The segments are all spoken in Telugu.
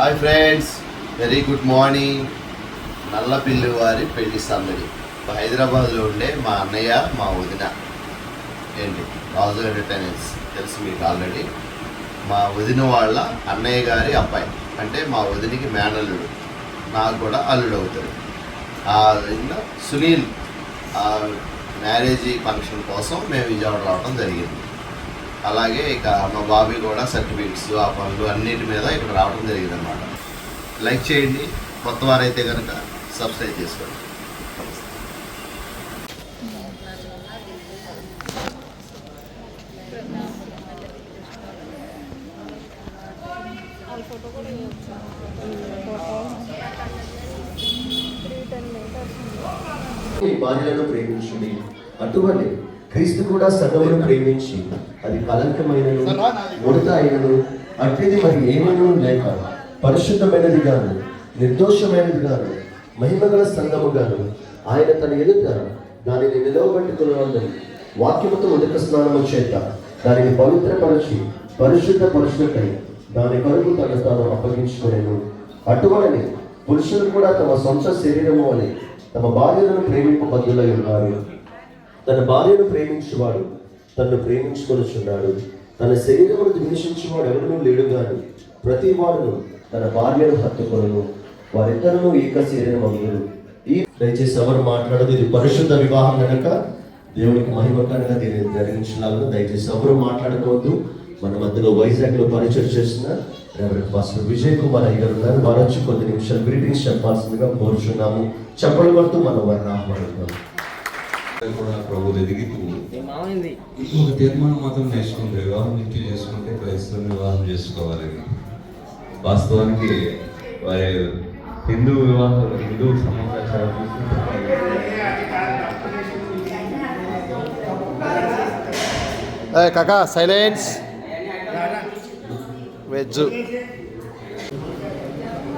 Hi friends very good morning. Nallapilli వారి పెళ్ళి సందడి. హైదరాబాద్లో ఉండే మా అన్నయ్య మా వదిన. ఏంటి? రాజు ఎంటర్టైనర్స్ తెలుసు మీకు ఆల్రెడీ. మా వదిన వాళ్ళ అన్నయ్య గారి అబ్బాయి. అంటే మా వదినికి మేనల్లుడు. నాకు కూడా అల్లుడు అవుతాడు. ఆ విధంగా సునీల్ ఆ మ్యారేజీ ఫంక్షన్ కోసం మేము విజయవాడ రావడం జరిగింది. అలాగే ఇక మా బాబీ కూడా సర్టిఫికెట్స్ ఆ పనులు అన్నిటి మీద ఇక్కడ రావడం జరిగిందనమాట లైక్ చేయండి. కొత్త వారైతే కనుక సబ్స్క్రైబ్ చేసుకోండి ఈ భార్యలను ప్రేమించుడి అటువంటి క్రీస్తు కూడా సంఘమును ప్రేమించి అది కలంకమైనను ముడత అయినను అట్టిది మరి ఏమను లేక పరిశుద్ధమైనది గాను నిర్దోషమైనది గాను మహిమగల సంఘము గాను ఆయన తన ఎదుట దానిని నిలవబెట్టుకున్నదని వాక్యముతో ఉదక స్నానము చేత దానిని పవిత్రపరచి పరిశుద్ధ పరుషులకై దాని కొరకు తను తాను అప్పగించుకునేను. అటువలనే పురుషులు కూడా తమ సొంత శరీరము వలె తమ భార్యలను ప్రేమింపబద్దులై ఉన్నారు. తన భార్యను ప్రేమించువాడు తన్ను ప్రేమించుకొనుచున్నాడు. తన శరీరమును ద్వేషించేవాడు ఎవరినూ లేడు గాని ప్రతి వాడును తన భార్యను హత్తుకొను వారిద్దరూ ఏక శరీరం అందురు ఈ దయచేసి ఎవరు మాట్లాడదు ఇది పరిశుద్ధ వివాహం కనుక దేవునికి మహిమకరంగా దీన్ని జరిగించలాగా దయచేసి ఎవరు మాట్లాడుకోవద్దు. మన మధ్యలో వైజాగ్లో పరిచయం చేసిన రెవరెంట్ పాస్టర్ విజయ్ కుమార్ అయ్యారు ఉన్నారు. వారు వచ్చి కొద్ది నిమిషాలు గ్రీటింగ్స్ చెప్పాల్సిందిగా కోరుచున్నాము. చెప్పడం వరకు మనం వారిని ఆహ్వానిద్దాం. కూడా ప్రభు ఎదిగి ఏమైంది ఒక తీర్మానం మాత్రం నేర్చుకుంది వివాహం నిత్యం చేసుకుంటే క్రైస్తవుని వివాహం చేసుకోవాలని వాస్తవానికి వారి హిందూ వివాహం హిందూ చాలా కాకా silence veg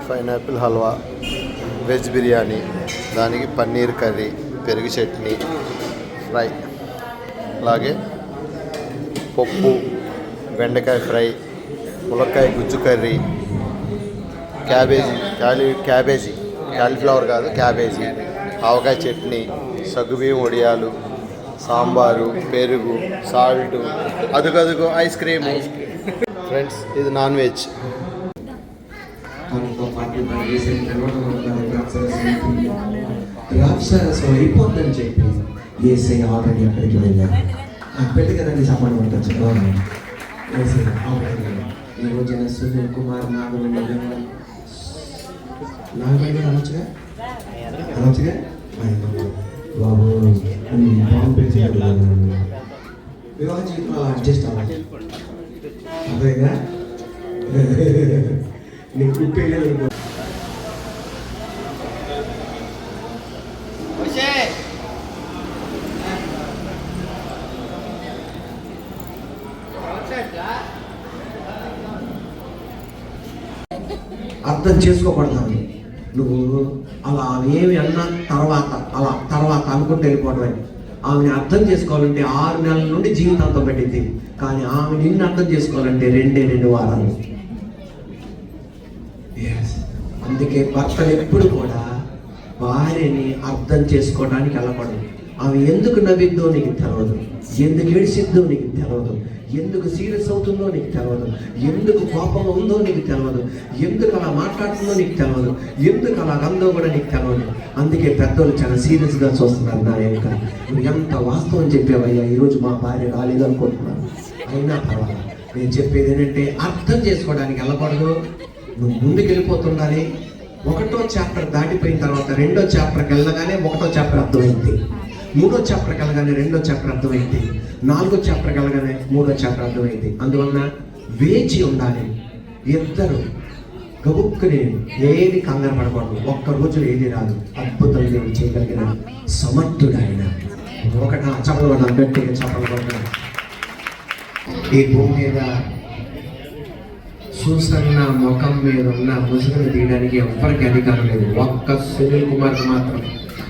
pineapple halwa veg biryani. దానికి పన్నీర్ కర్రీ. పెరుగు చట్నీ ఫ్రై. అలాగే పప్పు బెండకాయ ఫ్రై ములక్కాయ గుజ్జు curry cabbage cauli cabbage. Cauliflower కాదు క్యాబేజీ. ఆవకాయ చట్నీ సగ్గుబియ్యం వడియాలు సాంబారు పెరుగు సాల్ట్ అదుగదుగు ఐస్ క్రీమ్. ఫ్రెండ్స్ ఇది నాన్ వెజ్. మనతో పాటు మనం చేసిన తర్వాత ద్రాక్షరసం అయిపోద్దని చెప్పి ఏసై ఆల్రెడీ అక్కడికి వెళ్ళాను ఆ పెళ్ళి కదండి సమానం ఉంటుంది ఏసై ఆల్రెడీ ఈ రోజున సునీల్ కుమార్ నాగమణి నాగమణి అనొచ్చుగా? అనొచ్చుగా? బాబు బాగుంది పెంచారు వివాహ జీవితంలో అడ్జస్ట్ అవ్వాలి. అదేగా నీకు పెళ్ళి అర్థం చేసుకోకూడదు నువ్వు అలా ఏమి అన్నా తర్వాత అలా తర్వాత అనుకుంటూ వెళ్ళిపోవడమే. ఆమెని అర్థం చేసుకోవాలంటే ఆరు నెలల నుండి జీవితాంతం పెట్టింది. కానీ ఆమె నిన్ను అర్థం చేసుకోవాలంటే రెండే రెండు వారాలు. అందుకే భర్తలు ఎప్పుడు కూడా భార్యని అర్థం చేసుకోవడానికి వెళ్ళకూడదు. ఆమె ఎందుకు నవ్విద్దో నీకు తెలియదు ఎందుకు ఏడిసిద్దో నీకు తెలియదు ఎందుకు సీరియస్ అవుతుందో నీకు తెలియదు ఎందుకు కోపం ఉందో నీకు తెలియదు ఎందుకు అలా మాట్లాడుతుందో నీకు తెలియదు ఎందుకు అలా అందో కూడా నీకు తెలియదు అందుకే పెద్దోళ్ళు చాలా సీరియస్గా చూస్తున్నారు నా యొక్క. నువ్వు ఎంత వాస్తవం చెప్పావయ్యా? ఈరోజు మా భార్య రాలేదు అనుకుంటున్నాను. అయినా పర్వాలేదు. నేను చెప్పేది ఏంటంటే అర్థం చేసుకోవడానికి వెళ్ళకూడదు. నువ్వు ముందుకు వెళ్ళిపోతుండాలి ఒకటో చాప్టర్ దాటిపోయిన తర్వాత రెండో చాప్టర్కి వెళ్ళగానే ఒకటో చాప్టర్ అర్థమైంది. మూడో చాప్టర్ కలగానే రెండో చాప్టర్ అర్థమైంది. నాలుగో చాప్టర్ కలగానే మూడో చాప్టర్ అర్థమైంది. అందువలన వేచి ఉండాలి. ఇద్దరు గబుక్కుని ఏది కంగారు పడకూడదు. ఒక్క రోజులో ఏది రాదు. అద్భుతం దేవుడు చేయగలిగిన సమర్థుడు ఆయన ఒకట చపలు కొట్టాలి గట్టిగా చపలు ఈ భూమి మీద చూసన్న ముఖం మీద ఉన్న ముసుగును తీయడానికి ఎవ్వరికి అధికారం లేదు. ఒక్క సునీల్ కుమార్కి మాత్రం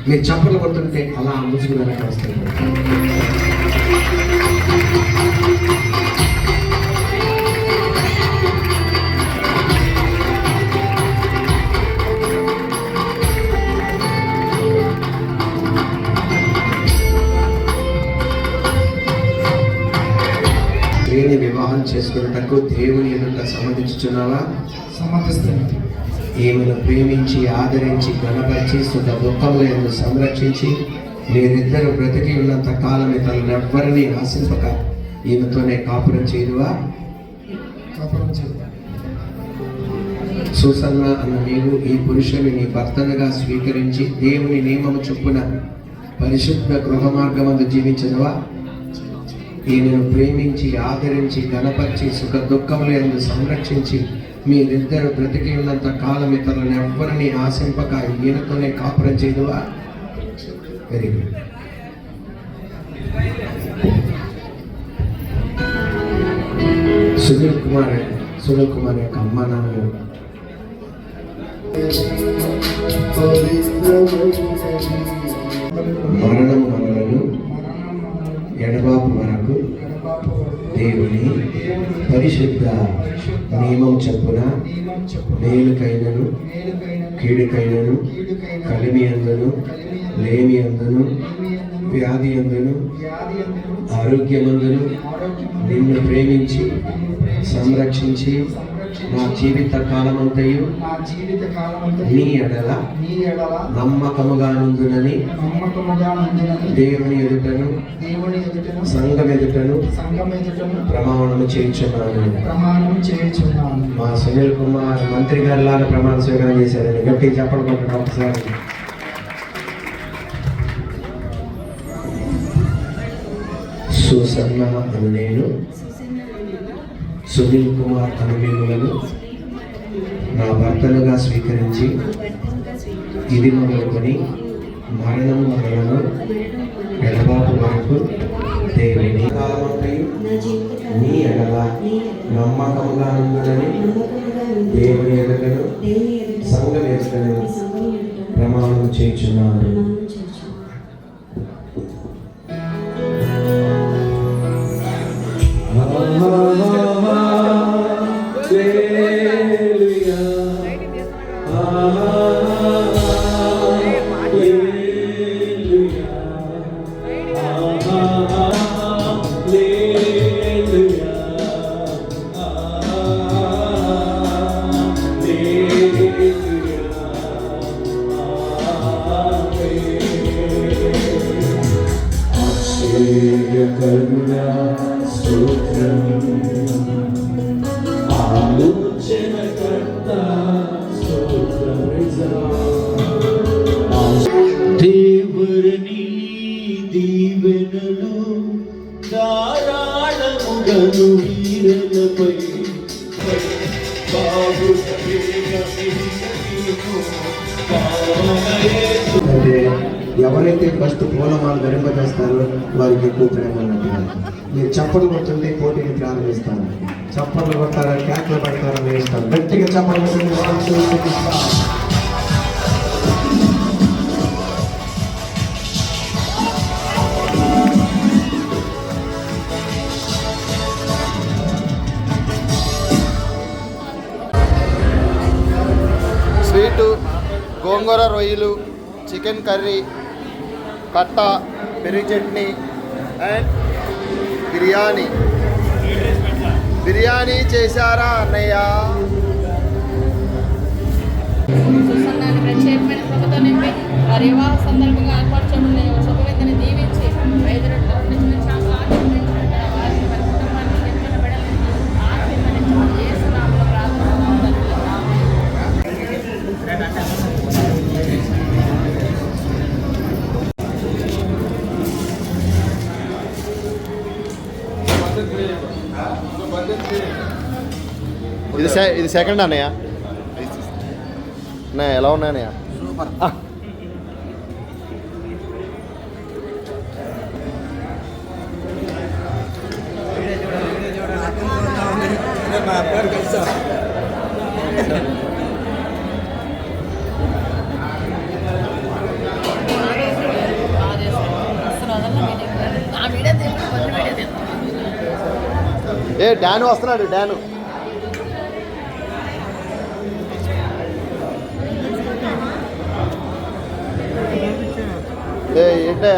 మీరు చప్పట్లు కొడుతుంటే అలా ముసుగు వస్తుంది వివాహం చేసుకున్నటకు దేవుని ఎదుట సమ్మతించుచున్నావా సమ్మతిస్తున్నాను ఈమెను ప్రేమించి ఆదరించి గణపరిచి సుఖ దుఃఖంలో సంరక్షించి మీరిద్దరు బ్రతికి ఉన్నంత కాలం ఇతరులను ఎవ్వరిని ఆశింపక ఈమెతోనే కాపురం చేరువా కాపురం చేయాలి సుసన్న అన్న నీవు ఈ పురుషుని నీ భర్తనుగా స్వీకరించి దేవుని నియమము చొప్పున పరిశుద్ధ గృహ మార్గమందు జీవించదువా? ఈయనను ప్రేమించి ఆదరించి గణపరిచి సుఖ దుఃఖములు ఎందు సంరక్షించి మీరిద్దరు బ్రతికి ఉన్నంత కాలం ఇతరులను ఎవ్వరిని ఆశింపక ఈయనతోనే కాపురం చేయదువా? వెరీ గుడ్ సునీల్ కుమార్ సునీల్ కుమార్ యొక్క అమ్మ నాన్న. మరణం మనలను ఎడబాపు వరకు దేవుని పరిశుద్ధ నియమం చెప్పున మేలుకైనను కీడుకైనను కలిమి అందను లేమి అందను వ్యాధి అందను ఆరోగ్యమందును నిన్ను ప్రేమించి సంరక్షించి నా జీవిత కాలమంతయు నా జీవిత కాలమంతా నీ ఎడల నీ ఎడల నమ్మకముగా నుందునని నమ్మకముగా నందునని దేవుని ఎదుటను దేవుని ఎదుటను సంఘం ఎదుటను సంఘం ఎదుటను ప్రమాణము చేయించున్నాను. ప్రమాణం చేయుచున్నాను. మా సునీల్ కుమార్ మంత్రి గారి లాగా ప్రమాణ స్వీకారం చేశారని గట్టి చెప్పడం ఒకసారి. సుసన్న అను నేను సునీల్ కుమార్ అనుభవములను నా భర్తలుగా స్వీకరించి ఇది మొదలుకొని మరణం మొదలను ఎడబాటు వరకు దేవిని కాలమంతయు నీ ఎడల నమ్మకముగా ఉందని దేవుని ఎడగను సంఘం ఎదుటను ప్రమాణం చేస్తున్నాను వీరలపై బాబు అంటే ఎవరైతే ఫస్ట్ పూలమాలు ధరింపజేస్తారో వారికి ఎక్కువ ప్రేమ ఉన్నట్టుగా మీరు చప్పట్లు కొడుతుంటే పోటీని ప్రారంభిస్తాను చప్పట్లు కొట్టారా క్యాట్లు పెడతారా వేస్తాను గట్టిగా చప్పట్లు గోంగూర రొయ్యలు చికెన్ కర్రీ కట్ట పెరుగు చట్నీ అండ్ బిర్యానీ. బిర్యానీ చేశారా అన్నయ్య? ప్రత్యేకమైన వివాహ సందర్భంగా ఏర్పాటు చేయబడిన ఇది సెకండ్ అన్నయ్య అన్నయ్య ఎలా ఉన్నాయి అన్నయ్య బాగా చేశారు. అసలు వదలలేదు వీడియో. నా వీడియో తీయలేదు, కొన్ని వీడియో తీస్తాను. ఏ డాను వస్తున్నాడు డాను ఏంటే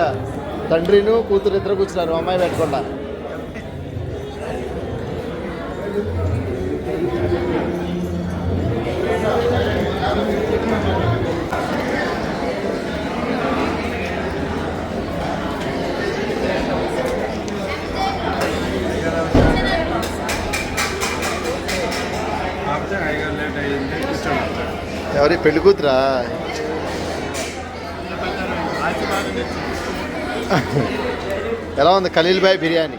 తండ్రిను కూతురు ఇద్దరు కూర్చున్నారు అమ్మాయి పెట్టుకుంటా. ఎవరి పెళ్ళి కూతురా? ఎలా ఉంది ఖలీల్ భాయ్ బిర్యానీ?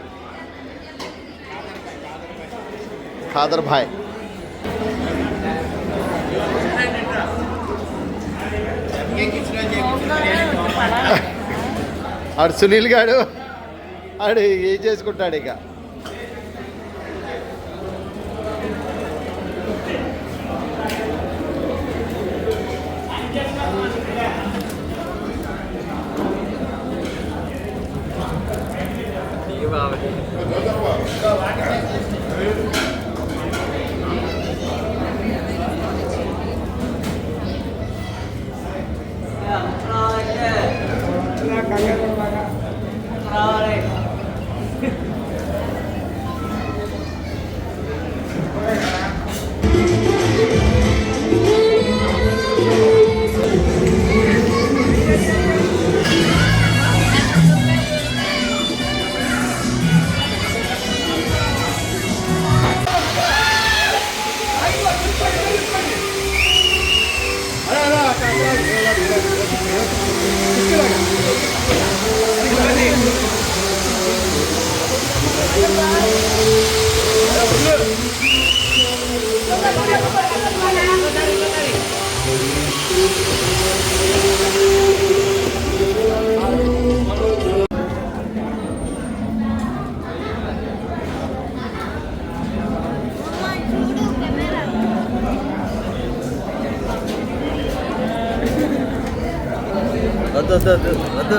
ఖాదర్ భాయ్. ఆడు సునీల్ గాడు ఆడు ఏం చేసుకుంటాడు ఇక? അത് അത് അത് അത്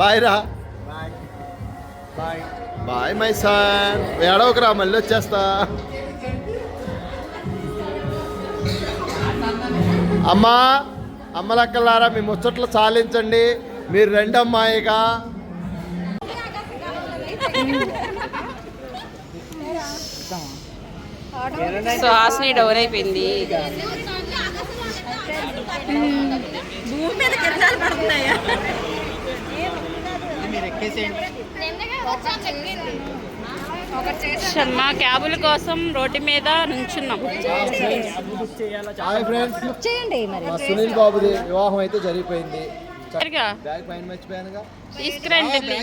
బాయ్ రా బాయ్ మై సన్ ఏడవకరా మళ్ళీ వచ్చేస్తా. అమ్మా అమ్మలక్కలారా మీ ముచ్చట్లు చాలించండి. మీరు రెండు అమ్మాయిగా. సో హాస్ని డౌన్ అయిపోయింది. భూమి మీద కిరణాలు పడుతున్నాయా? శర్మ క్యాబుల కోసం రోడ్డు మీద నుంచున్నాం. చేయండి మరి. సునీల్ బాబుది వివాహం అయితే జరిగిపోయింది. తీసుకురండి. వెళ్ళి.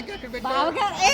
బావగా ఏ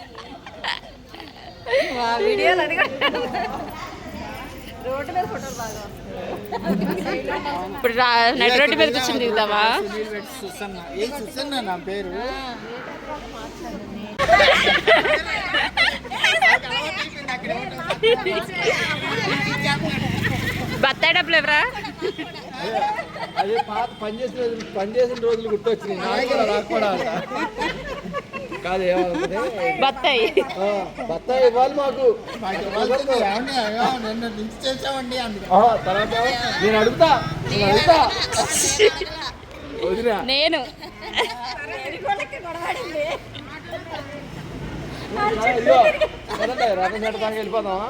వీడియోలు అది కూడా రోడ్డు మీద ఫోటోలు బాగా ఇప్పుడు నడి రోడ్డు మీద కూర్చొని దిగుతావా? నా పేరు? బత్తాయి డబ్బులు ఎవరా? అదే పాత పనిచేసిన రోజులు పనిచేసిన రోజులు గుర్తొచ్చినాయి. నాకు కూడా కాదు బత్తాయి. బత్తాయి ఇవ్వాలి మాకు తర్వాత నేను అడుగుతా నేను అడుగుతా. వదినా. నేను. రథం పెట్టడానికి వెళ్ళిపోదామా?